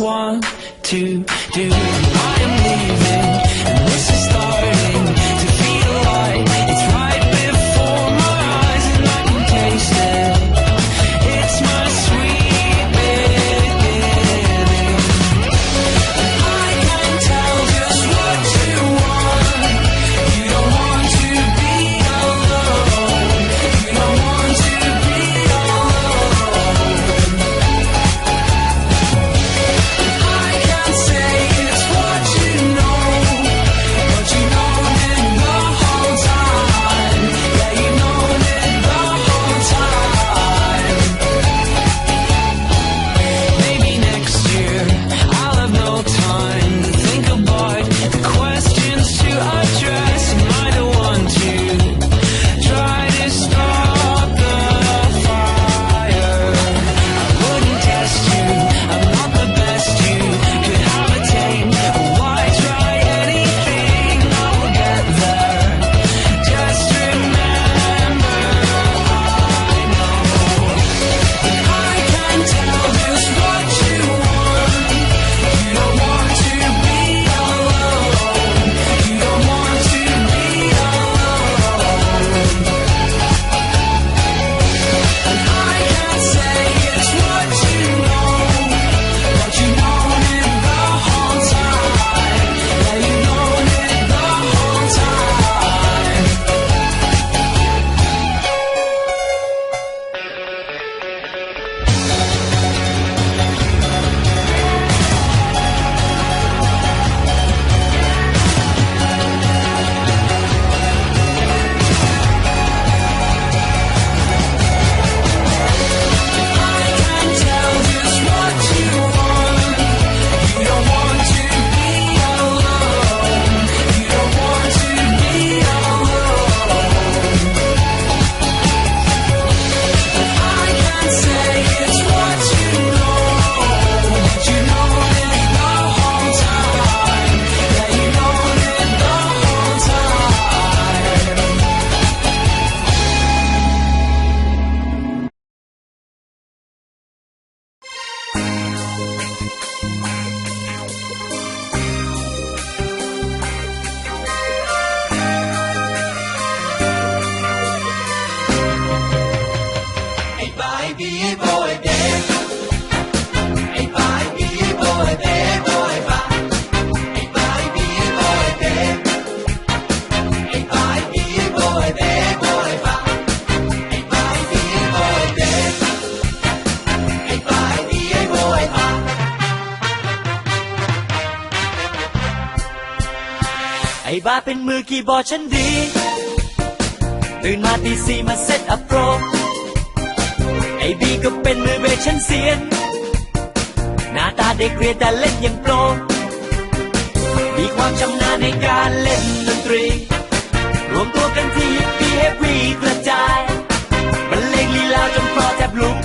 want to do, I am leaving, ไอ้บ้าเป็นมือคีย์บอร์ดฉันดี ตื่นมาตีสี่มาเซตอัพโปรไอบีก็เป็นมือเบสฉันเสียน หน้าตาเด็กเรียนแต่เล่นอย่างโปร มีความชำนาญในการเล่นดนตรี รวมตัวกันที่ยิปปี้เฮฟวีกระจายบรรเลงลีลาจนคลอแทบลุก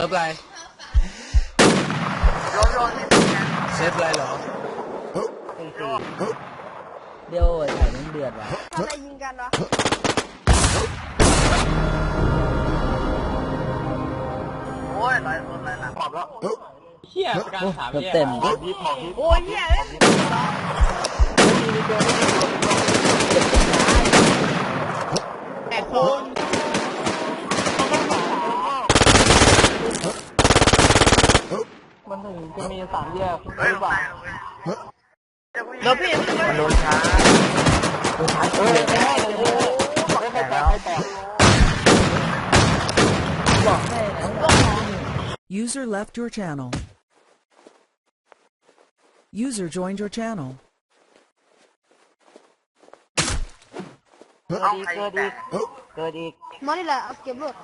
เซิร์ฟอะไรเซิร์ฟอะไรเหรอเดี๋ยวไอ้ไข่มันเดือดว่ะทำอะไรยิงกันวะเฮียกลางสามโอ้แยกเต็มโอ้ยเหี้ยเอ้ยแปดคน มันถึงจะมีสามแยกหรือเปล่าเดี๋ยวพี่มันโดนบอกให้นะ User left your channel. User joined your channel. เกิดอีกเกิดอีกเกิดอีก มานี่แหละเอาเก็บรถ